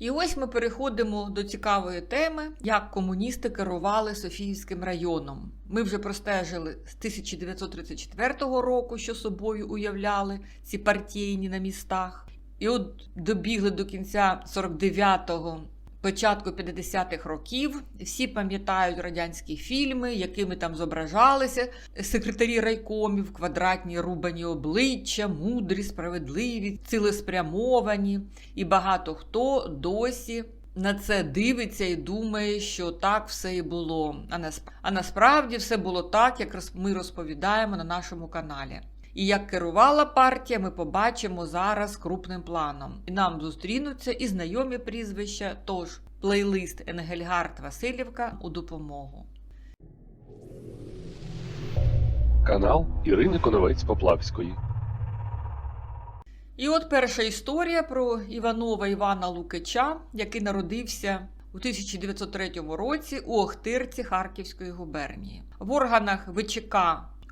І ось ми переходимо до цікавої теми, як комуністи керували Софіївським районом. Ми вже простежили з 1934 року, що собою уявляли ці партійні на містах. І от добігли до кінця 49-го, початку 50-х років. Всі пам'ятають радянські фільми, якими там зображалися секретарі райкомів, квадратні рубані обличчя, мудрі, справедливі, цілеспрямовані. І багато хто досі на це дивиться і думає, що так все і було. А, насправді все було так, як ми розповідаємо на нашому каналі. І як керувала партія, ми побачимо зараз крупним планом. І нам зустрінуться і знайомі прізвища, тож плейлист Енгельгард Васильівка у допомогу. Канал Ірини Коновець Поплавської. І от перша історія про Іванова Івана Лукича, який народився у 1903 році у Охтирці Харківської губернії. В органах ВЧК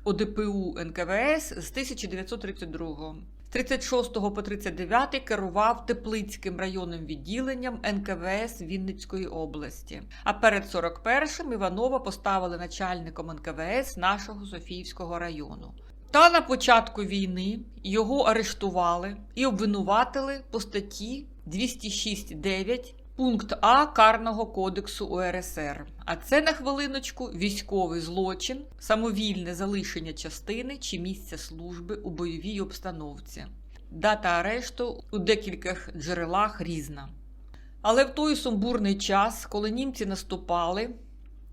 ОДПУ НКВС з 1932 з 36 по 39 керував Теплицьким районним відділенням НКВС Вінницької області. А перед 41-м Іванова поставили начальником НКВС нашого Софіївського району. Та на початку війни його арештували і обвинуватили по статті 206.9 пункт А Карного кодексу УРСР. А це на хвилиночку військовий злочин, самовільне залишення частини чи місця служби у бойовій обстановці. Дата арешту у декількох джерелах різна. Але в той сумбурний час, коли німці наступали,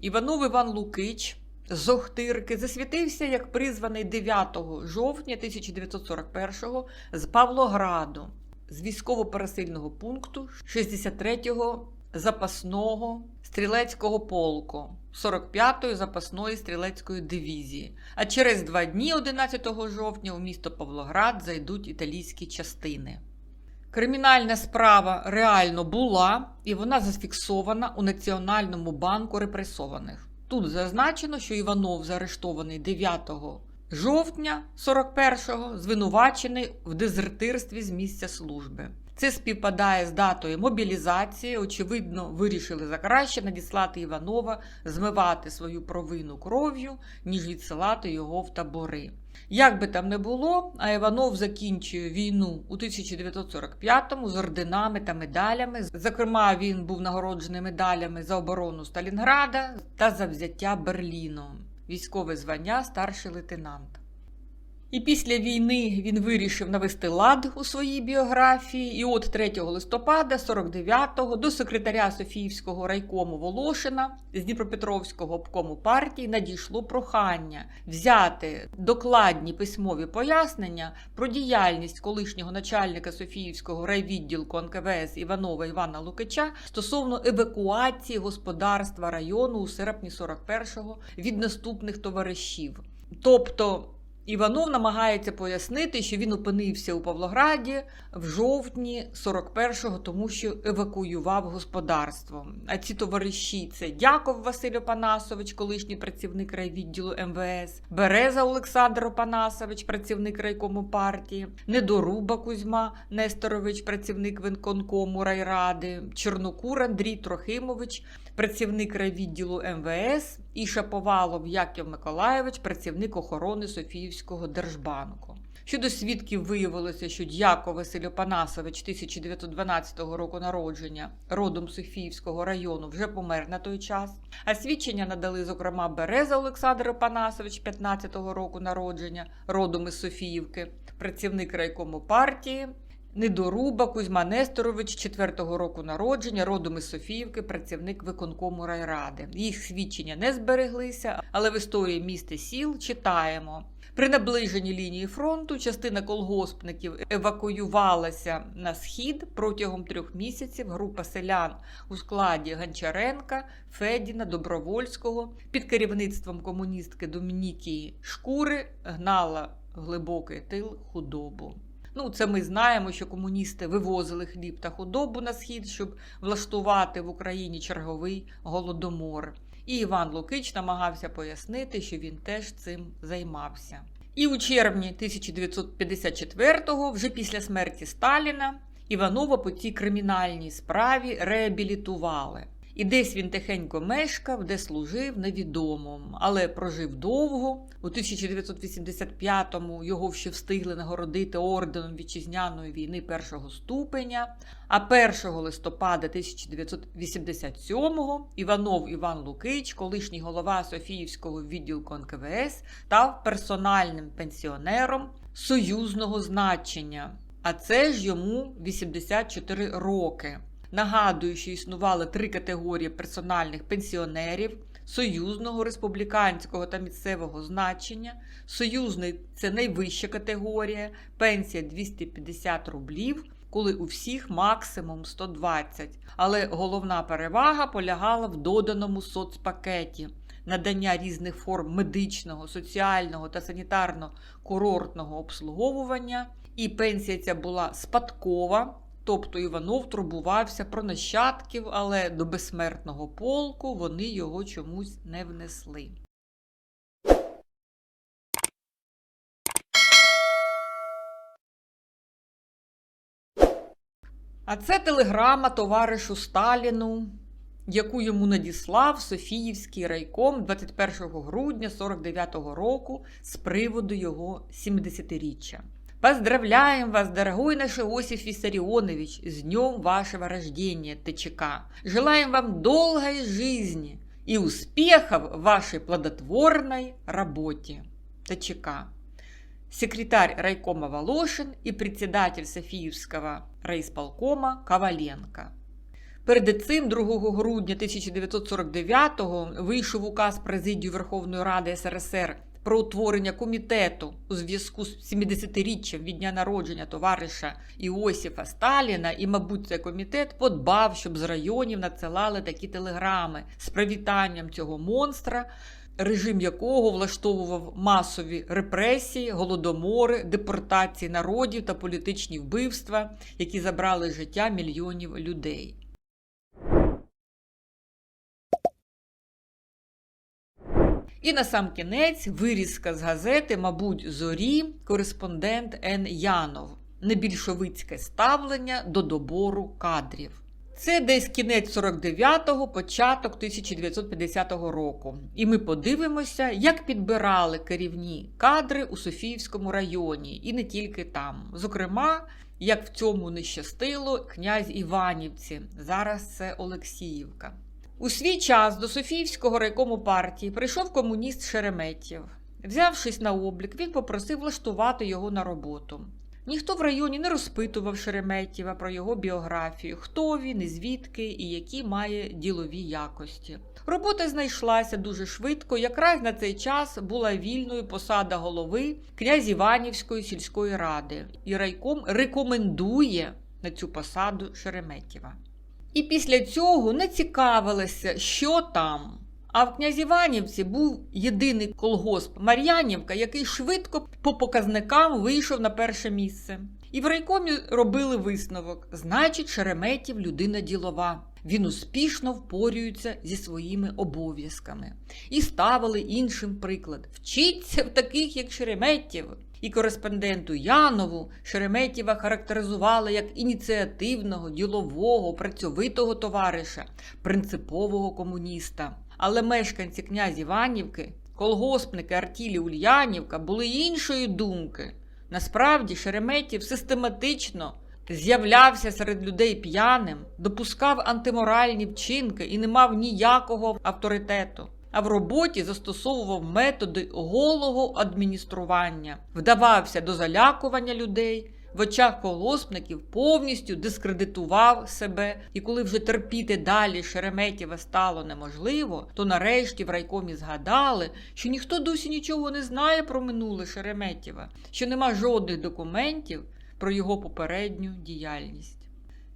Іванов Іван Лукич з Охтирки засвітився як призваний 9 жовтня 1941 з Павлограду, з військово-пересильного пункту 63-го запасного стрілецького полку 45-ї запасної стрілецької дивізії. А через два дні, 11 жовтня, у місто Павлоград зайдуть італійські частини. Кримінальна справа реально була, і вона зафіксована у Національному банку репресованих. Тут зазначено, що Іванов заарештований 9 жовтня 41-го, звинувачений в дезертирстві з місця служби. Це співпадає з датою мобілізації. Очевидно, вирішили за краще надіслати Іванова змивати свою провину кров'ю, ніж відсилати його в табори. Як би там не було, а Іванов закінчує війну у 1945-му з орденами та медалями. Зокрема, він був нагороджений медалями за оборону Сталінграда та за взяття Берліну. Військове звання старший лейтенант. І після війни він вирішив навести лад у своїй біографії. І от 3 листопада 49-го до секретаря Софіївського райкому Волошина з Дніпропетровського обкому партії надійшло прохання взяти докладні письмові пояснення про діяльність колишнього начальника Софіївського райвідділку НКВС Іванова Івана Лукича стосовно евакуації господарства району у серпні 41-го від наступних товаришів. Тобто Іванов намагається пояснити, що він опинився у Павлограді в жовтні 41-го, тому що евакуював господарство. А ці товариші це Дяков Василь Опанасович, колишній працівник райвідділу МВС, Береза Олександр Опанасович, працівник райкому партії, Недоруба Кузьма Несторович, працівник виконкому райради, Чорнокур Андрій Трохимович, працівник райвідділу МВС і Шаповалов Яків Миколаєвич, працівник охорони Софіївського держбанку. Щодо свідків виявилося, що Дяков Василь Опанасович 1912 року народження, родом Софіївського району, вже помер на той час. А свідчення надали, зокрема, Береза Олександр Опанасович 15-го року народження, родом із Софіївки, працівник райкому партії. Недоруба Кузьма Несторович 4-го року народження, родом із Софіївки, працівник виконкому райради. Їх свідчення не збереглися, але в історії міст і сіл читаємо. При наближенні лінії фронту частина колгоспників евакуювалася на схід протягом трьох місяців. Група селян у складі Гончаренка, Федіна, Добровольського під керівництвом комуністки Домінікії Шкури гнала глибокий тил худобу. Ну, це ми знаємо, що комуністи вивозили хліб та худобу на схід, щоб влаштувати в Україні черговий голодомор. І Іван Лукич намагався пояснити, що він теж цим займався. І у червні 1954-го, вже після смерті Сталіна, Іванова по цій кримінальній справі реабілітували. І десь він тихенько мешкав, де служив невідомим, але прожив довго. У 1985-му його ще встигли нагородити орденом вітчизняної війни першого ступеня. А 1 листопада 1987-го Іванов Іван Лукич, колишній голова Софіївського відділку НКВС, став персональним пенсіонером союзного значення. А це ж йому 84 роки. Нагадую, що існували три категорії персональних пенсіонерів: союзного, республіканського та місцевого значення. Союзний це найвища категорія, пенсія 250 рублів, коли у всіх максимум 120. Але головна перевага полягала в доданому соцпакеті. Надання різних форм медичного, соціального та санітарно-курортного обслуговування, і пенсія ця була спадкова, Тобто Іванов турбувався про нащадків, але до безсмертного полку вони його чомусь не внесли. А це телеграма товаришу Сталіну, яку йому надіслав Софіївський райком 21 грудня 49-го року з приводу його 70-річчя. Поздравляем вас, дорогой наш Иосиф Виссарионович, с днем вашего рождения, ТЧК. Желаем вам долгой жизни и успехов в вашей плодотворной работе, ТЧК. Секретарь райкома Волошин и председатель Софіївського райсполкома Коваленко. Перед цим 2 грудня 1949-го вийшов указ Президії Верховної Ради СРСР про утворення комітету у зв'язку з 70-річчям від дня народження товариша Іосифа Сталіна, і, мабуть, цей комітет подбав, щоб з районів надсилали такі телеграми з привітанням цього монстра, режим якого влаштовував масові репресії, голодомори, депортації народів та політичні вбивства, які забрали життя мільйонів людей. І на сам кінець вирізка з газети, мабуть, зорі, кореспондент Н. Янов. Небільшовицьке ставлення до добору кадрів. Це десь кінець 49-го, початок 1950 року. І ми подивимося, як підбирали керівні кадри у Софіївському районі, і не тільки там. Зокрема, як в цьому не щастило князь Іванівці. Зараз це Олексіївка. У свій час до Софіївського райкому партії прийшов комуніст Шереметєв. Взявшись на облік, він попросив влаштувати його на роботу. Ніхто в районі не розпитував Шереметєва про його біографію, хто він, і звідки і які має ділові якості. Робота знайшлася дуже швидко. Якраз на цей час була вільною посада голови князь Іванівської сільської ради, і райком рекомендує на цю посаду Шереметєва. І після цього не цікавилися, що там. А в Князіванівці був єдиний колгосп Мар'янівка, який швидко по показникам вийшов на перше місце. І в райкомі робили висновок: значить, Шереметів людина ділова. Він успішно впорюється зі своїми обов'язками. І ставили іншим приклад: вчіться в таких, як Шереметів. І кореспонденту Янову Шереметєва характеризували як ініціативного, ділового, працьовитого товариша, принципового комуніста. Але мешканці князь Іванівки, колгоспники Артілі Ульянівка були іншої думки. Насправді, Шереметів систематично з'являвся серед людей п'яним, допускав антиморальні вчинки і не мав ніякого авторитету. А в роботі застосовував методи голого адміністрування, вдавався до залякування людей, в очах колгоспників повністю дискредитував себе. І коли вже терпіти далі Шереметєва стало неможливо, то нарешті в райкомі згадали, що ніхто досі нічого не знає про минуле Шереметєва, що нема жодних документів про його попередню діяльність.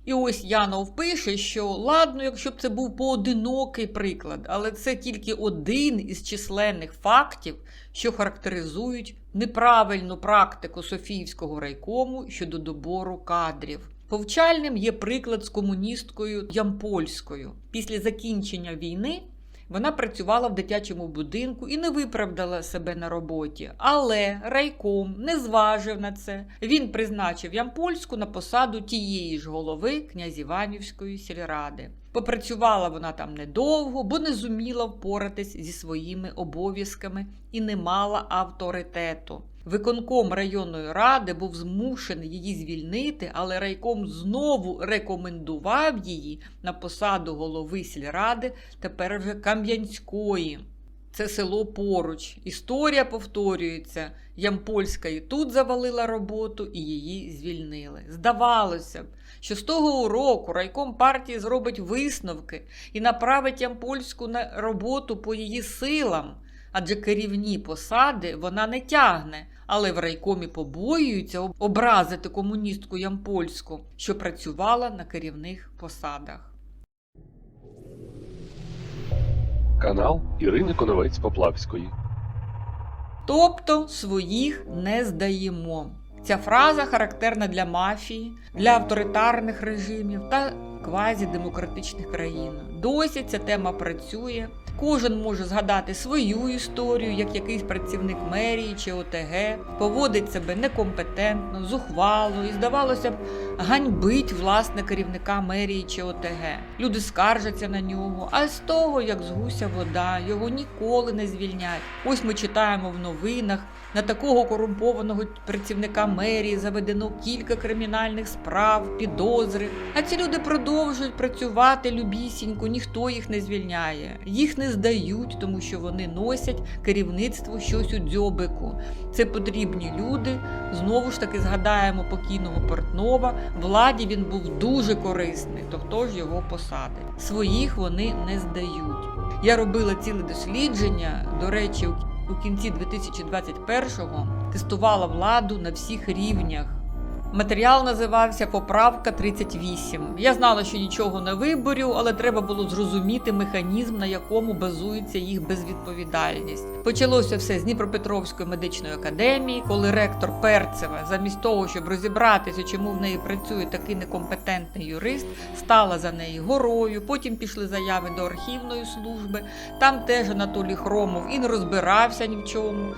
І ось Янов пише, що ладно, якщо б це був поодинокий приклад, але це тільки один із численних фактів, що характеризують неправильну практику Софіївського райкому щодо добору кадрів. Повчальним є приклад з комуністкою Ямпольською. Після закінчення війни Вона працювала в дитячому будинку і не виправдала себе на роботі. Але райком не зважив на це. Він призначив Ямпольську на посаду тієї ж голови князіванівської сільради. Попрацювала вона там недовго, бо не зуміла впоратись зі своїми обов'язками і не мала авторитету. Виконком районної ради був змушений її звільнити, але райком знову рекомендував її на посаду голови сільради, тепер вже Кам'янської. Це село поруч. Історія повторюється. Ямпольська і тут завалила роботу, і її звільнили. Здавалося б, що з того уроку райком партії зробить висновки і направить Ямпольську на роботу по її силам, адже керівні посади вона не тягне, але в райкомі побоюються образити комуністку Ямпольську, що працювала на керівних посадах. Канал Ірини Коновець Поплавської. Тобто своїх не здаємо. Ця фраза характерна для мафії, для авторитарних режимів та квазідемократичних країн. Досі ця тема працює. Кожен може згадати свою історію, як якийсь працівник мерії чи ОТГ поводить себе некомпетентно, зухвало і, здавалося б, ганьбить власне керівника мерії чи ОТГ. Люди скаржаться на нього, а з того, як з гуся вода, його ніколи не звільнять. Ось ми читаємо в новинах. На такого корумпованого працівника мерії заведено кілька кримінальних справ, підозри. А ці люди продовжують працювати любісінько, ніхто їх не звільняє. Їх не здають, тому що вони носять керівництво щось у дзьобику. Це потрібні люди. Знову ж таки згадаємо покійного Портнова. Владі він був дуже корисний, то хто ж його посадить? Своїх вони не здають. Я робила ціле дослідження, до речі, у кінці 2021-го тестувала владу на всіх рівнях. Матеріал називався Поправка 38. Я знала, що нічого не виборю, але треба було зрозуміти механізм, на якому базується їх безвідповідальність. Почалося все з Дніпропетровської медичної академії, коли ректор Перцева, замість того, щоб розібратися, чому в неї працює такий некомпетентний юрист, стала за неї горою. Потім пішли заяви до архівної служби. Там теж Анатолій Хромов і не розбирався ні в чому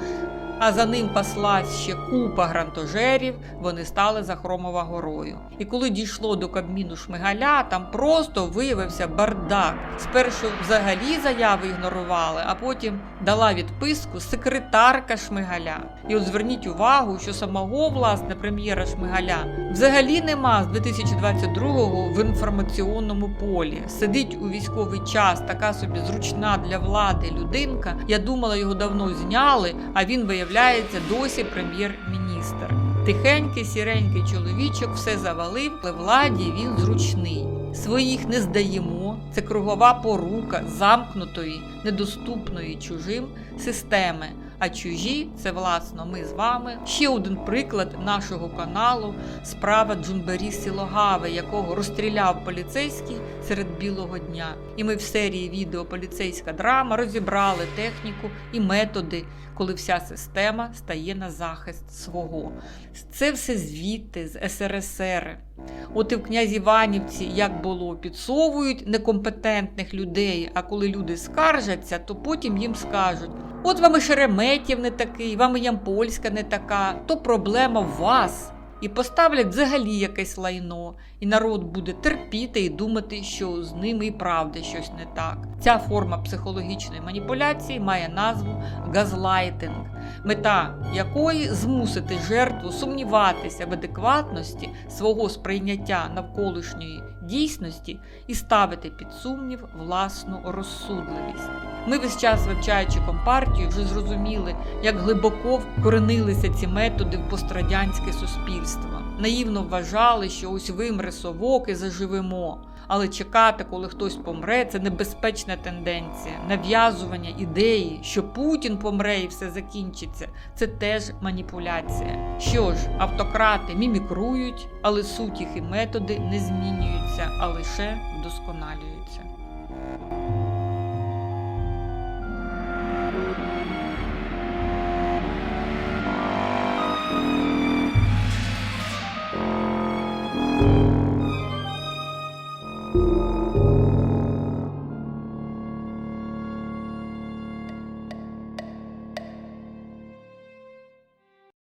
а за ним паслась ще купа грантожерів, вони стали за Хромова горою. І коли дійшло до Кабміну Шмигаля, там просто виявився бардак. Спершу взагалі заяви ігнорували, а потім дала відписку секретарка Шмигаля. І от зверніть увагу, що самого власне прем'єра Шмигаля взагалі нема з 2022-го в інформаційному полі. Сидить у військовий час, така собі зручна для влади людинка. Я думала, його давно зняли, а він виявляється досі прем'єр-міністр. Тихенький, сіренький чоловічок все завалив, але владі він зручний. Своїх не здаємо. Це кругова порука замкнутої, недоступної чужим системи. А чужі це власно ми з вами. Ще один приклад нашого каналу справа Джунбері Сілогави, якого розстріляв поліцейський серед білого дня. І ми в серії відео Поліцейська драма розібрали техніку і методи, коли вся система стає на захист свого. Це все звідти з СРСР. От і в князі Іванівці, як було, підсовують некомпетентних людей. А коли люди скаржаться, то потім їм скажуть: от вам і Шереметів не такий, вам і Ямпольська не така, то проблема в вас. І поставлять взагалі якесь лайно, і народ буде терпіти і думати, що з ними і правда щось не так. Ця форма психологічної маніпуляції має назву газлайтинг, мета якої змусити жертву сумніватися в адекватності свого сприйняття навколишньої дійсності і ставити під сумнів власну розсудливість. Ми весь час, вивчаючи компартію, вже зрозуміли, як глибоко вкоренилися ці методи в пострадянське суспільство. Наївно вважали, що ось вимре совок і заживемо. Але чекати, коли хтось помре, це небезпечна тенденція, нав'язування ідеї, що Путін помре і все закінчиться. Це теж маніпуляція. Що ж, автократи мімікрують, але суть їх і методи не змінюються, а лише вдосконалюються.